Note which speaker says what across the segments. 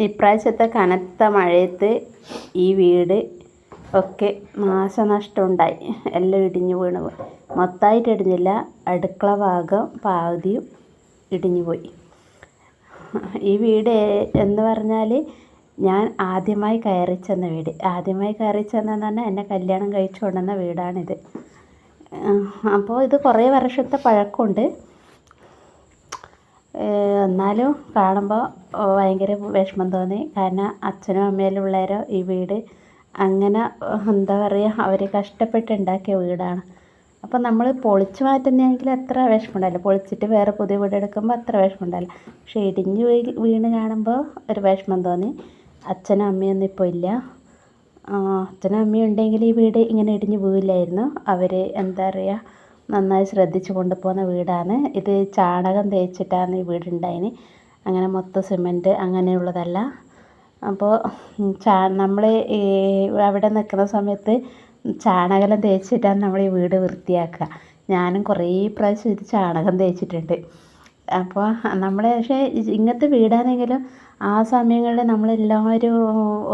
Speaker 1: ഇപ്രാവശ്യത്തെ കനത്ത മഴയത്ത് ഈ വീട് ഒക്കെ നാശനഷ്ടം ഉണ്ടായി എല്ലാം ഇടിഞ്ഞു വീണു. പോയി മൊത്തമായിട്ട് ഇടിഞ്ഞില്ല. അടുക്കള ഭാഗം പകുതിയും ഇടിഞ്ഞു പോയി. ഈ വീട് എന്ന് പറഞ്ഞാൽ ഞാൻ ആദ്യമായി കയറി ചെന്ന വീട്. ആദ്യമായി കയറി ചെന്നതെന്ന് പറഞ്ഞാൽ എന്നെ കല്യാണം കഴിച്ചു കൊണ്ടുവന്ന വീടാണിത്. അപ്പോൾ ഇത് കുറേ വർഷത്തെ പഴക്കമുണ്ട്. എന്നാലും കാണുമ്പോൾ ഭയങ്കര വിഷമം തോന്നി. കാരണം അച്ഛനും അമ്മയെല്ലാം ഉള്ളവരോ ഈ വീട് അങ്ങനെ എന്താ പറയുക അവർ കഷ്ടപ്പെട്ട് ഉണ്ടാക്കിയ വീടാണ്. അപ്പോൾ നമ്മൾ പൊളിച്ച് മാറ്റുന്നതെങ്കിൽ അത്ര വിഷമം ഉണ്ടാവില്ല പൊളിച്ചിട്ട് വേറെ പുതിയ വീട് എടുക്കുമ്പോൾ അത്ര വിഷമം ഉണ്ടാവില്ല പക്ഷേ ഇടിഞ്ഞ് വീണ് കാണുമ്പോൾ ഒരു വിഷമം തോന്നി. അച്ഛനും അമ്മയൊന്നും ഇപ്പോൾ ഇല്ല. അച്ഛനും അമ്മയും ഉണ്ടെങ്കിൽ ഈ വീട് ഇങ്ങനെ ഇടിഞ്ഞ് വീഴില്ലായിരുന്നു അവർ എന്താ പറയുക നന്നായി ശ്രദ്ധിച്ച് കൊണ്ടുപോകുന്ന വീടാണ്. ഇത് ചാണകം തേച്ചിട്ടാണ് ഈ വീട് ഉണ്ടായിന് അങ്ങനെ മൊത്തം സിമന്റ് അങ്ങനെയുള്ളതല്ല. അപ്പോൾ ചാ നമ്മൾ അവിടെ നിൽക്കുന്ന സമയത്ത് ചാണകം തേച്ചിട്ടാണ് നമ്മൾ ഈ വീട് വൃത്തിയാക്കുക. ഞാനും കുറേ പ്രാവശ്യം ഇത് ചാണകം തേച്ചിട്ടുണ്ട്. അപ്പോൾ നമ്മൾ പക്ഷേ ഇങ്ങനത്തെ വീടാണെങ്കിലും ആ സമയങ്ങളിൽ നമ്മളെല്ലാവരും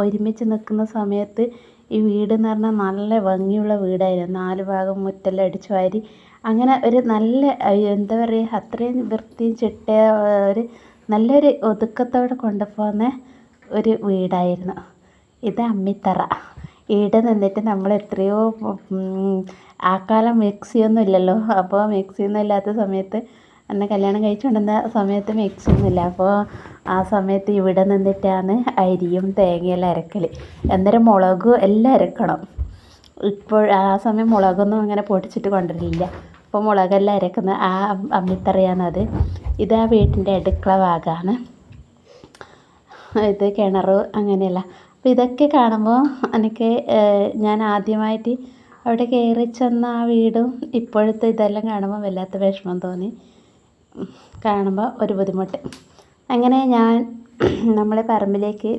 Speaker 1: ഒരുമിച്ച് നിൽക്കുന്ന സമയത്ത് ഈ വീടെന്ന് പറഞ്ഞാൽ നല്ല ഭംഗിയുള്ള വീടായിരുന്നു. നാല് ഭാഗം മുറ്റെല്ലാം അടിച്ചു വാരി അങ്ങനെ ഒരു നല്ല എന്താ പറയുക അത്രയും വൃത്തിയും ചിട്ട ഒരു നല്ലൊരു ഒതുക്കത്തോടെ കൊണ്ടുപോകുന്ന ഒരു വീടായിരുന്നു. ഇത് അമ്മിത്തറ. ഇവിടെ നിന്നിട്ട് നമ്മൾ എത്രയോ ആ കാലം മിക്സിയൊന്നും ഇല്ലല്ലോ. അപ്പോൾ മിക്സിയൊന്നും ഇല്ലാത്ത സമയത്ത് എന്നെ കല്യാണം കഴിച്ചുകൊണ്ടിരുന്ന സമയത്ത് മിക്സിയൊന്നുമില്ല അപ്പോൾ ആ സമയത്ത് ഇവിടെ നിന്നിട്ടാണ് അരിയും തേങ്ങയെല്ലാം അരക്കൽ അന്നേരം മുളകും എല്ലാം അരക്കണം. ഇപ്പോൾ ആ സമയം മുളകൊന്നും അങ്ങനെ പൊടിച്ചിട്ട് കൊണ്ടുവരില്ല. അപ്പോൾ മുളകെല്ലാം അരക്കുന്ന ആ അമ്മിത്തറയാണത് ഇത് ആ വീട്ടിന്റെ അടുക്കള ഭാഗമാണ്. ഇത് കിണർ അങ്ങനെയല്ല. അപ്പോൾ ഇതൊക്കെ കാണുമ്പോൾ എനിക്ക് ഞാൻ ആദ്യമായിട്ട് അവിടെ കയറി ചെന്ന ആ വീടും ഇപ്പോഴത്തെ ഇതെല്ലാം കാണുമ്പോൾ വല്ലാത്ത വിഷമം തോന്നി. കാണുമ്പോൾ ഒരു ബുദ്ധിമുട്ട്. അങ്ങനെ ഞാൻ നമ്മളെ പറമ്പിലേക്ക്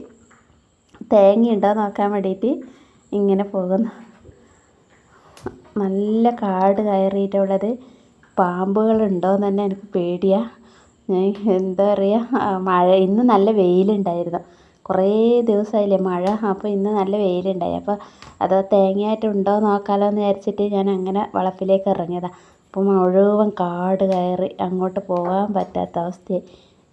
Speaker 1: തേങ്ങയുണ്ടോ നോക്കാൻ വേണ്ടിയിട്ട് ഇങ്ങനെ പോകുന്നു. നല്ല കാട് കയറിയിട്ടുള്ളത് പാമ്പുകളുണ്ടോയെന്ന് തന്നെ എനിക്ക് പേടിയാണ് ഞാൻ എന്താ പറയുക മഴ ഇന്ന് നല്ല വെയിലുണ്ടായിരുന്നു. കുറേ ദിവസമായില്ലേ മഴ അപ്പോൾ ഇന്ന് നല്ല വെയിലുണ്ടായി. അപ്പോൾ അത് തേങ്ങയായിട്ടുണ്ടോ നോക്കാമല്ലോ എന്ന് വിചാരിച്ചിട്ട് ഞാൻ അങ്ങനെ വളപ്പിലേക്ക് ഇറങ്ങിയതാണ് അപ്പോൾ മുഴുവൻ കാട് കയറി അങ്ങോട്ട് പോകാൻ പറ്റാത്ത അവസ്ഥയായി.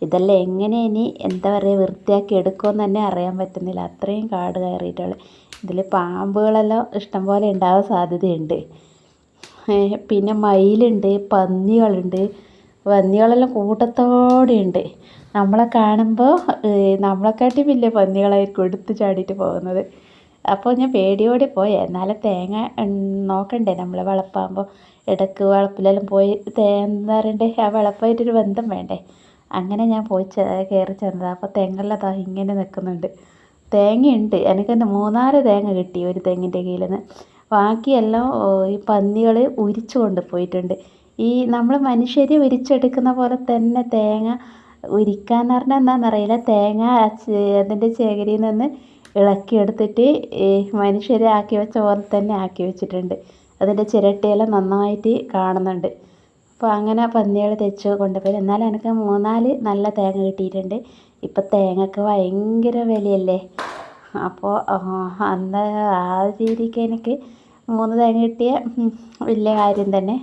Speaker 1: ഇതെല്ലാം എങ്ങനെ ഇനി എന്താ പറയുക വൃത്തിയാക്കി എടുക്കുമെന്ന് തന്നെ അറിയാൻ പറ്റുന്നില്ല. അത്രയും കാട് കയറിയിട്ടുള്ളത്. ഇതിൽ പാമ്പുകളെല്ലാം ഇഷ്ടംപോലെ ഉണ്ടാവാൻ സാധ്യതയുണ്ട്. പിന്നെ മയിലുണ്ട് പന്നികളുണ്ട് പന്നികളെല്ലാം കൂട്ടത്തോടെ ഉണ്ട്. നമ്മളെ കാണുമ്പോൾ നമ്മളെക്കാട്ടി വലിയ പന്നികളായിരിക്കും എടുത്ത് ചാടിയിട്ട് പോകുന്നത്. അപ്പോൾ ഞാൻ പേടിയോടെ പോയി. എന്നാലും തേങ്ങ നോക്കണ്ടേ നമ്മൾ വളപ്പാകുമ്പോൾ ഇടയ്ക്ക് വളപ്പിലെല്ലാം പോയി എന്താ ആ വളപ്പായിട്ടൊരു ബന്ധം വേണ്ടേ? അങ്ങനെ ഞാൻ പോയി കയറി ചെന്നതാണ് അപ്പോൾ തെങ്ങെല്ലാം ഇങ്ങനെ നിൽക്കുന്നുണ്ട് തേങ്ങയുണ്ട്. എനിക്ക് മൂന്നാൽ തേങ്ങ കിട്ടി ഒരു തെങ്ങിന്റെ കീഴിൽ നിന്ന് ബാക്കിയെല്ലാം ഈ പന്നികൾ ഉരിച്ചു കൊണ്ട് പോയിട്ടുണ്ട് ഈ നമ്മൾ മനുഷ്യർ ഉരിച്ചെടുക്കുന്ന പോലെ തന്നെ തേങ്ങ ഉരിക്കാന്ന് പറഞ്ഞാൽ എന്താണെന്നറിയില്ല തേങ്ങ അതിന്റെ ചേകരിയിൽ നിന്ന് ഇളക്കിയെടുത്തിട്ട് ഈ മനുഷ്യർ ആക്കി വെച്ച പോലെ തന്നെ ആക്കി വെച്ചിട്ടുണ്ട്. അതിന്റെ ചിരട്ടയെല്ലാം നന്നായിട്ട് കാണുന്നുണ്ട്. അപ്പോൾ അങ്ങനെ പന്നികൾ തെച്ച് കൊണ്ടുപോയി. എന്നാലും എനിക്ക് മൂന്നാൽ നല്ല തേങ്ങ കിട്ടിയിട്ടുണ്ട്. ഇപ്പം തേങ്ങക്ക് ഭയങ്കര വിലയല്ലേ? അപ്പോൾ അന്ന് ആ രീതിക്ക് എനിക്ക് മൂന്ന് തേങ്ങ കിട്ടിയ വലിയ കാര്യം തന്നെ.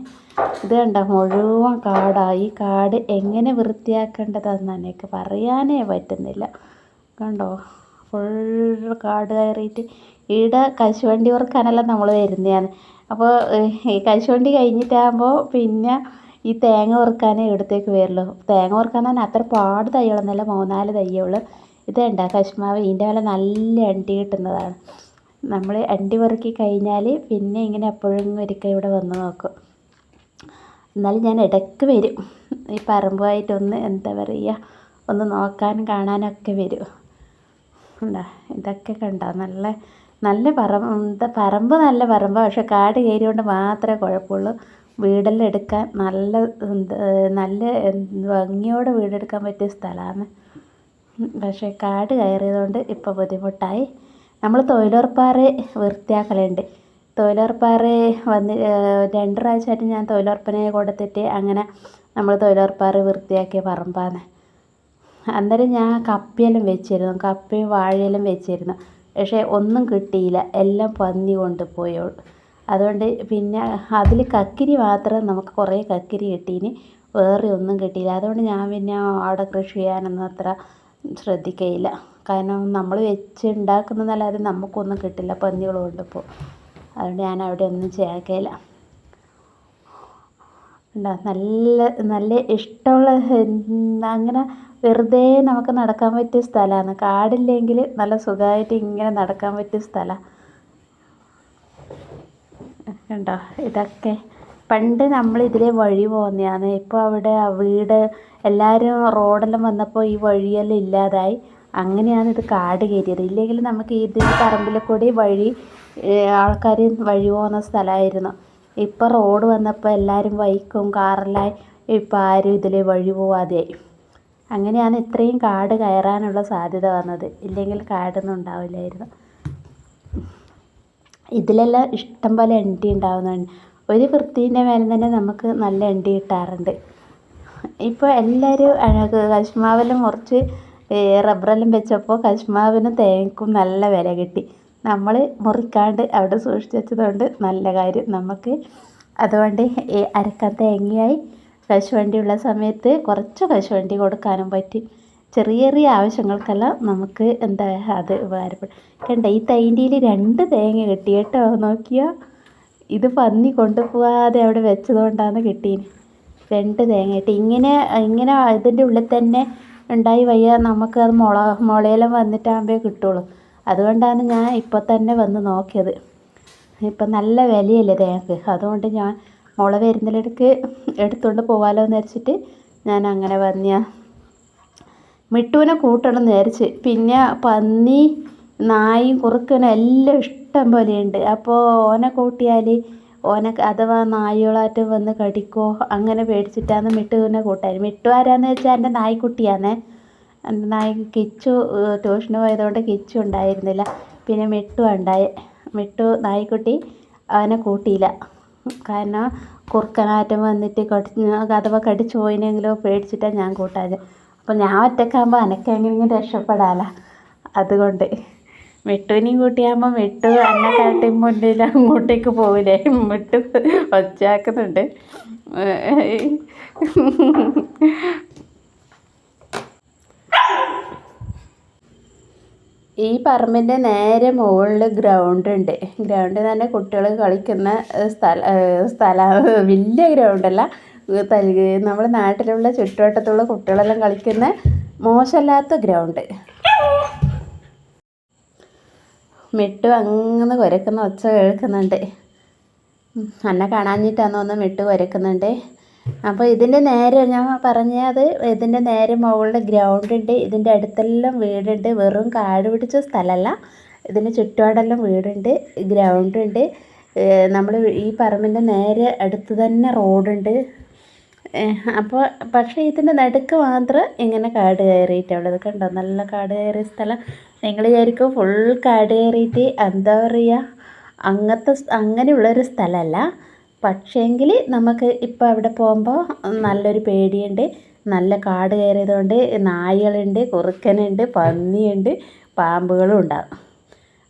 Speaker 1: ഇത് കണ്ട? മുഴുവൻ കാടായി കാട് എങ്ങനെ വൃത്തിയാക്കേണ്ടതെന്ന് എനിക്ക് പറയാനേ പറ്റുന്നില്ല. കണ്ടോ? ഫുൾ കാട് കയറിയിട്ട് ഈടെ കശുവണ്ടി വറുക്കാനെല്ലാം നമ്മൾ വരുന്നതാണ് അപ്പോൾ ഈ കശുവണ്ടി കഴിഞ്ഞിട്ടാകുമ്പോൾ പിന്നെ ഈ തേങ്ങ വറുക്കാനേ ഇവിടത്തേക്ക് വരുള്ളൂ. തേങ്ങ വറുക്കാൻ തന്നെ അത്ര പാട് തൈകളൊന്നുമല്ല. മൂന്നാൽ തയ്യുള്ളൂ ഉള്ളൂ ഇത് കണ്ടോ കശുമാവ് ഇതിന്റെ വില നല്ല അണ്ടി കിട്ടുന്നതാണ്. നമ്മൾ അണ്ടി വറുക്കി കഴിഞ്ഞാൽ പിന്നെ ഇങ്ങനെ എപ്പോഴും ഒരിക്കൽ ഇവിടെ വന്ന് നോക്കും. എന്നാലും ഞാൻ ഇടയ്ക്ക് വരും. ഈ പറമ്പുമായിട്ടൊന്ന് എന്താ പറയുക ഒന്ന് നോക്കാനും കാണാനൊക്കെ വരും. കണ്ടോ ഇതൊക്കെ കണ്ടോ നല്ല നല്ല പറമ്പ് പറമ്പ് നല്ല പറമ്പാണ് പക്ഷെ കാട് കയറിയതുകൊണ്ട് മാത്രമേ കുഴപ്പമുള്ളൂ. വീടെല്ലാം എടുക്കാൻ നല്ല നല്ല ഭംഗിയോടെ വീടെടുക്കാൻ പറ്റിയ സ്ഥലമാണ്. പക്ഷേ കാട് കയറിയതുകൊണ്ട് ഇപ്പോൾ ബുദ്ധിമുട്ടായി. നമ്മൾ തൊഴിലുറപ്പാറ വൃത്തിയാക്കലുണ്ട്. തൊഴിലുറപ്പാറ വന്ന് രണ്ട് പ്രാവശ്യമായിട്ട് ഞാൻ തൊഴിലുറപ്പിനെ കൊടുത്തിട്ട് അങ്ങനെ നമ്മൾ തൊഴിലുറപ്പാറ വൃത്തിയാക്കിയ പറമ്പാണ്. അന്നേരം ഞാൻ കപ്പയെല്ലാം വെച്ചിരുന്നു കപ്പയും വാഴയെല്ലാം വെച്ചിരുന്നു. പക്ഷേ ഒന്നും കിട്ടിയില്ല. എല്ലാം പന്നി കൊണ്ടുപോയി. അതുകൊണ്ട് പിന്നെ അതിൽ കക്കിരി മാത്രം നമുക്ക് കുറേ കക്കിരി കിട്ടീന്. വേറെ ഒന്നും കിട്ടിയില്ല അതുകൊണ്ട് ഞാൻ പിന്നെ അവിടെ കൃഷി ചെയ്യാനൊന്നും അത്ര ശ്രദ്ധിക്കയില്ല. കാരണം നമ്മൾ വെച്ച് ഉണ്ടാക്കുന്നതല്ലാതെ നമുക്കൊന്നും കിട്ടില്ല പന്നികൾ കൊണ്ടിപ്പോൾ. അതുകൊണ്ട് ഞാൻ അവിടെ ഒന്നും ചേർക്കയില്ല. ഉണ്ടോ നല്ല നല്ല ഇഷ്ടമുള്ള അങ്ങനെ വെറുതെ നമുക്ക് നടക്കാൻ പറ്റിയ സ്ഥലമാണ്. കാടില്ലെങ്കിൽ നല്ല സുഖമായിട്ട് ഇങ്ങനെ നടക്കാൻ പറ്റിയ സ്ഥലമാണ് കണ്ടോ? ഇതൊക്കെ. പണ്ട് നമ്മൾ ഇതിലെ വഴി പോകുന്നതാണ് ഇപ്പോൾ അവിടെ വീട് എല്ലാവരും റോഡെല്ലാം വന്നപ്പോൾ ഈ വഴിയെല്ലാം ഇല്ലാതായി. അങ്ങനെയാണ് ഇത് കാട് കയറിയത്. ഇല്ലെങ്കിൽ നമുക്ക് ഇത് പറമ്പിൽ കൂടി വഴി ആൾക്കാർ വഴി പോകുന്ന സ്ഥലമായിരുന്നു. ഇപ്പോൾ റോഡ് വന്നപ്പോൾ എല്ലാവരും ബൈക്കും കാറെല്ലാം ഇപ്പോൾ ആരും ഇതിലെ വഴി പോവാതെയായി. അങ്ങനെയാണ് ഇത്രയും കാട് കയറാനുള്ള സാധ്യത വന്നത്. ഇല്ലെങ്കിൽ കാടൊന്നും ഉണ്ടാവില്ലായിരുന്നു. ഇതിലെല്ലാം ഇഷ്ടം പോലെ എണ്ടി ഉണ്ടാവുന്നതാണ്. ഒരു വൃത്തീന്റെ മേലെ തന്നെ നമുക്ക് നല്ല എണ്ടി കിട്ടാറുണ്ട്. ഇപ്പോൾ എല്ലാവരും കശുമാവെല്ലാം മുറിച്ച് റബ്ബറെല്ലാം വെച്ചപ്പോൾ കശുമാവിനും തേങ്ങക്കും നല്ല വില കിട്ടി. നമ്മൾ മുറിക്കാണ്ട് അവിടെ സൂക്ഷിച്ച് വെച്ചതുകൊണ്ട് നല്ല കാര്യം. നമുക്ക് അതുകൊണ്ട് അരക്കാൻ തേങ്ങയായി കശുവണ്ടി ഉള്ള സമയത്ത് കുറച്ച് കശുവണ്ടി കൊടുക്കാനും പറ്റി. ചെറിയ ചെറിയ ആവശ്യങ്ങൾക്കെല്ലാം നമുക്ക് എന്താ അത് ഉപകാരപ്പെടും കണ്ട ഈ തൈന്റെയിൽ രണ്ട് തേങ്ങ കിട്ടി കേട്ടോ നോക്കിയോ? ഇത് പന്നി കൊണ്ടുപോകാതെ അവിടെ വെച്ചതുകൊണ്ടാണ് കിട്ടീന്. രണ്ട് തേങ്ങ കിട്ടി. ഇങ്ങനെ ഇങ്ങനെ ഇതിന്റെ ഉള്ളിൽ തന്നെ ഉണ്ടായി വയ്യ നമുക്ക് അത് മുള മുളയെല്ലാം വന്നിട്ടാകുമ്പോൾ കിട്ടുള്ളൂ. അതുകൊണ്ടാണ് ഞാൻ ഇപ്പോൾ തന്നെ വന്ന് നോക്കിയത്. ഇപ്പം നല്ല വിലയല്ലേ തേങ്ങക്ക്. അതുകൊണ്ട് ഞാൻ മുള വരുന്നിടക്ക് എടുത്തുകൊണ്ട് പോകാമല്ലോ എന്ന് വെച്ചിട്ട് ഞാൻ അങ്ങനെ വന്നിയ. മിട്ടുവിനെ കൂട്ടണം വിചാരിച്ച്. പിന്നെ പന്നി നായും കുറുക്കനും എല്ലാം ഇഷ്ടം പോലെയുണ്ട്. അപ്പോൾ ഓനെ കൂട്ടിയാൽ ഓനെ അഥവാ നായ്കളാറ്റം വന്ന് കടിക്കോ അങ്ങനെ പേടിച്ചിട്ടാണ് മിട്ടുവിനെ കൂട്ടാൻ മിട്ടു ആരാന്ന് വെച്ചാൽ എന്റെ നായ്ക്കുട്ടിയാണ് എന്റെ നായി കിച്ചു ട്യൂഷന് പോയതുകൊണ്ട് കിച്ചു ഉണ്ടായിരുന്നില്ല. പിന്നെ മിട്ടു ഉണ്ടായി. മിട്ടു നായ്ക്കുട്ടി അവനെ കൂട്ടിയില്ല. കാരണം കുറുക്കനാറ്റം വന്നിട്ട് കടി അഥവാ കടിച്ചു പോയിനെങ്കിലോ പേടിച്ചിട്ടാണ് ഞാൻ കൂട്ടാഞ്ഞത്. അപ്പോൾ ഞാൻ ഒറ്റക്കാകുമ്പോൾ അനക്ക് എങ്ങനെയെങ്കിലും രക്ഷപ്പെടാമല്ലോ അതുകൊണ്ട് മെട്ടുവിനെയും കൂട്ടിയാകുമ്പോൾ മിട്ടു എന്നെക്കാട്ടി മുന്നിൽ അങ്ങോട്ടേക്ക് പോവില്ലേ? മെട്ടു ഒച്ചയാക്കുന്നുണ്ട്. ഈ പറമ്പിന്റെ നേരെ മുകളിൽ ഗ്രൗണ്ട് ഉണ്ട്. ഗ്രൗണ്ടിൽ തന്നെ കുട്ടികൾ കളിക്കുന്ന സ്ഥല സ്ഥല വലിയ ഗ്രൗണ്ടല്ല നമ്മുടെ നാട്ടിലുള്ള ചുറ്റുവട്ടത്തുള്ള കുട്ടികളെല്ലാം കളിക്കുന്ന മോശമല്ലാത്ത ഗ്രൗണ്ട്. മെട്ടു അങ്ങനെ കുരക്കുന്ന ഒച്ച കേൾക്കുന്നുണ്ട്. എന്നെ കാണാഞ്ഞിട്ടാന്ന് തോന്നുന്നു മെട്ടു കുരക്കുന്നുണ്ട്. അപ്പോൾ ഇതിന്റെ നേരെ ഞാൻ പറഞ്ഞത് ഇതിന്റെ നേരെ മുകളിൽ ഗ്രൗണ്ടുണ്ട്. ഇതിന്റെ അടുത്തെല്ലാം വീടുണ്ട്. വെറും കാട് പിടിച്ച സ്ഥലമല്ല ഇതിന് ചുറ്റുപാടെല്ലാം വീടുണ്ട് ഗ്രൗണ്ട് ഉണ്ട് നമ്മൾ ഈ പറമ്പിന്റെ നേരെ അടുത്ത് തന്നെ റോഡുണ്ട്. അപ്പോൾ പക്ഷേ ഇതിന്റെ നടുക്ക് മാത്രം ഇങ്ങനെ കാട് കയറിയിട്ടുള്ളത് കണ്ടോ? നല്ല കാട് കയറിയ സ്ഥലം. നിങ്ങൾ വിചാരിക്കും ഫുൾ കാട് കയറിയിട്ട് എന്താ പറയുക അങ്ങനത്തെ അങ്ങനെയുള്ളൊരു സ്ഥലമല്ല പക്ഷേങ്കിൽ നമുക്ക് ഇപ്പോൾ അവിടെ പോകുമ്പോൾ നല്ലൊരു പേടിയുണ്ട്. നല്ല കാട് കയറിയതുകൊണ്ട് നായകളുണ്ട് കുറുക്കനുണ്ട് പന്നിയുണ്ട് പാമ്പുകളും ഉണ്ടാകും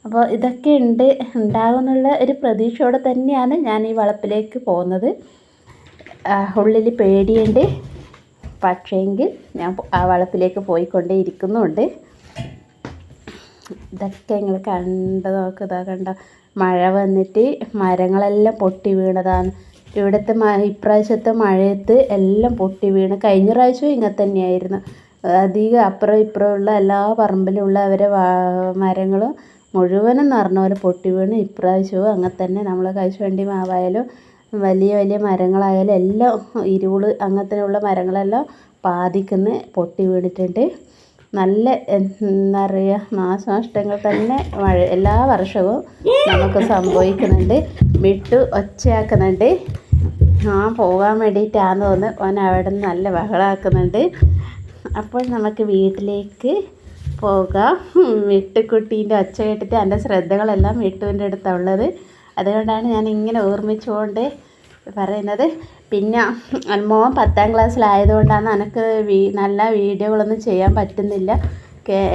Speaker 1: അപ്പോൾ ഇതൊക്കെ ഉണ്ട്. ഉണ്ടാകുമെന്നുള്ള ഒരു പ്രതീക്ഷയോടെ തന്നെയാണ് ഞാൻ ഈ വളപ്പിലേക്ക് പോകുന്നത്. ഉള്ളിൽ പേടിയുണ്ട്. പക്ഷേങ്കിൽ ഞാൻ ആ വളപ്പിലേക്ക് പോയിക്കൊണ്ടേ ഇരിക്കുന്നുണ്ട്. ഇതൊക്കെ നിങ്ങൾ കണ്ട് നോക്ക്. ഇതാ കണ്ട? മഴ വന്നിട്ട് മരങ്ങളെല്ലാം പൊട്ടി വീണതാണ്. ഇവിടുത്തെ ഇപ്രാവശ്യത്തെ മഴയത്ത് എല്ലാം പൊട്ടി വീണ്. കഴിഞ്ഞ പ്രാവശ്യവും ഇങ്ങനെ തന്നെയായിരുന്നു. അധികം അപ്പുറം ഇപ്പുറമുള്ള എല്ലാ പറമ്പിലുള്ള അവരെ മരങ്ങളും മുഴുവനും നിറഞ്ഞ പോലെ പൊട്ടി വീണ്. ഇപ്രാവശ്യവും അങ്ങനെ തന്നെ. നമ്മൾ കശുവണ്ടി മാവായാലും വലിയ വലിയ മരങ്ങളായാലും എല്ലാം ഇരുൾ അങ്ങനത്തെയുള്ള മരങ്ങളെല്ലാം പാതിക്കുന്ന് പൊട്ടി വീണിട്ടുണ്ട്. നല്ല എന്താ പറയുക നാശനഷ്ടങ്ങൾ തന്നെ മഴ എല്ലാ വർഷവും നമുക്ക് സംഭവിക്കുന്നുണ്ട്. വിട്ടു ഒച്ചയാക്കുന്നുണ്ട്. ആ പോകാൻ വേണ്ടിയിട്ടാണെന്ന് തോന്നുന്നു. ഓൻ അവിടെ നിന്ന് നല്ല ബഹളമാക്കുന്നുണ്ട് അപ്പോൾ നമുക്ക് വീട്ടിലേക്ക് പോകാം. വിട്ടുക്കുട്ടീന്റെ ഒച്ച കേട്ടിട്ട് എന്റെ ശ്രദ്ധകളെല്ലാം വിട്ടുവിന്റെ അടുത്താണ് ഉള്ളത്. അതുകൊണ്ടാണ് ഞാൻ ഇങ്ങനെ ഓർമ്മിച്ചുകൊണ്ട് പറയുന്നത്. പിന്നെ മോൻ പത്താം ക്ലാസ്സിലായതുകൊണ്ടാണ് എനിക്ക് വീ നല്ല വീഡിയോകളൊന്നും ചെയ്യാൻ പറ്റുന്നില്ല.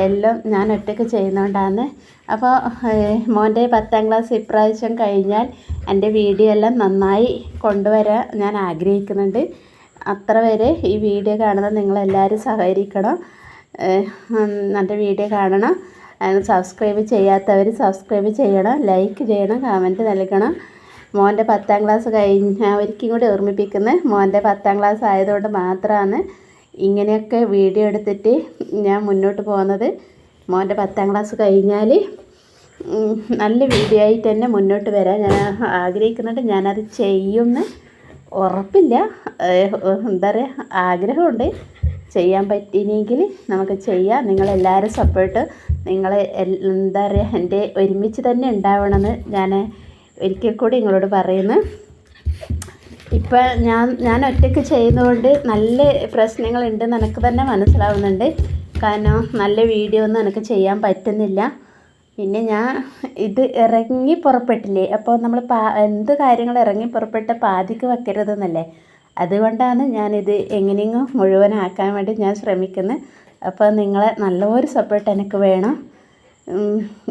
Speaker 1: എല്ലാം ഞാൻ ഒറ്റയ്ക്ക് ചെയ്യുന്നതുകൊണ്ടാണ് അപ്പോൾ മോന്റെ പത്താം ക്ലാസ് ഇപ്രാവശ്യം കഴിഞ്ഞാൽ എന്റെ വീഡിയോ എല്ലാം നന്നായി കൊണ്ടുവരാൻ ഞാൻ ആഗ്രഹിക്കുന്നുണ്ട്. അത്ര വരെ ഈ വീഡിയോ കാണുന്ന നിങ്ങളെല്ലാവരും സഹകരിക്കണം. എന്റെ വീഡിയോ കാണണം. സബ്സ്ക്രൈബ് ചെയ്യാത്തവർ സബ്സ്ക്രൈബ് ചെയ്യണം ലൈക്ക് ചെയ്യണം കമന്റ് നൽകണം. മോന്റെ പത്താം ക്ലാസ് കഴിഞ്ഞ ഒരിക്കലും കൂടി ഓർമ്മിപ്പിക്കുന്നത് മോന്റെ പത്താം ക്ലാസ് ആയതുകൊണ്ട് മാത്രമാണ് ഇങ്ങനെയൊക്കെ വീഡിയോ എടുത്തിട്ട് ഞാൻ മുന്നോട്ട് പോകുന്നത്. മോന്റെ പത്താം ക്ലാസ് കഴിഞ്ഞാൽ നല്ല വീഡിയോ ആയിട്ട് തന്നെ മുന്നോട്ട് വരാൻ ഞാൻ ആഗ്രഹിക്കുന്നുണ്ട്. ഞാനത് ചെയ്യുമെന്ന് ഉറപ്പില്ല. എന്താ പറയുക ആഗ്രഹമുണ്ട്. ചെയ്യാൻ പറ്റിയില്ലെങ്കിൽ നമുക്ക് ചെയ്യാം. നിങ്ങളെല്ലാവരും സപ്പോർട്ട് നിങ്ങൾ എന്താ പറയുക എന്റെ ഒരുമിച്ച് തന്നെ ഉണ്ടാവണമെന്ന് ഞാൻ ഒരിക്കൽ കൂടി നിങ്ങളോട് പറയുന്നു. ഇപ്പം ഞാൻ ഞാൻ ഒറ്റയ്ക്ക് ചെയ്യുന്നതുകൊണ്ട് നല്ല പ്രശ്നങ്ങളുണ്ടെന്ന് എനിക്ക് തന്നെ മനസ്സിലാവുന്നുണ്ട്. കാരണം നല്ല വീഡിയോ ഒന്നും എനിക്ക് ചെയ്യാൻ പറ്റുന്നില്ല. പിന്നെ ഞാൻ ഇത് ഇറങ്ങി പുറപ്പെട്ടില്ലേ? അപ്പോൾ നമ്മൾ പാ എന്ത് കാര്യങ്ങൾ ഇറങ്ങി പുറപ്പെട്ട പാതിക്ക് വെക്കരുതെന്നല്ലേ? അതുകൊണ്ടാണ് ഞാനിത് എങ്ങനെയെങ്കിലും മുഴുവനാക്കാൻ വേണ്ടി ഞാൻ ശ്രമിക്കുന്നത്. അപ്പോൾ നിങ്ങളെ നല്ലൊരു സപ്പോർട്ട് എനിക്ക് വേണം.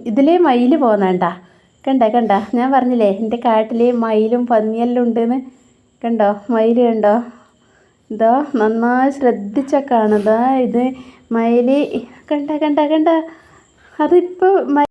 Speaker 1: ഇതിലേ മയിൽ പോകുന്നുണ്ട? കണ്ട കണ്ട? ഞാൻ പറഞ്ഞില്ലേ എന്റെ കാട്ടിൽ മയിലും പന്നിയെല്ലാം ഉണ്ടെന്ന്. കണ്ടോ മയിൽ കണ്ടോ? ഇതോ നന്നായി ശ്രദ്ധിച്ചൊക്കെ ആണ് ഇതാ ഇത് മയിൽ. കണ്ട കണ്ട കണ്ട? അതിപ്പോൾ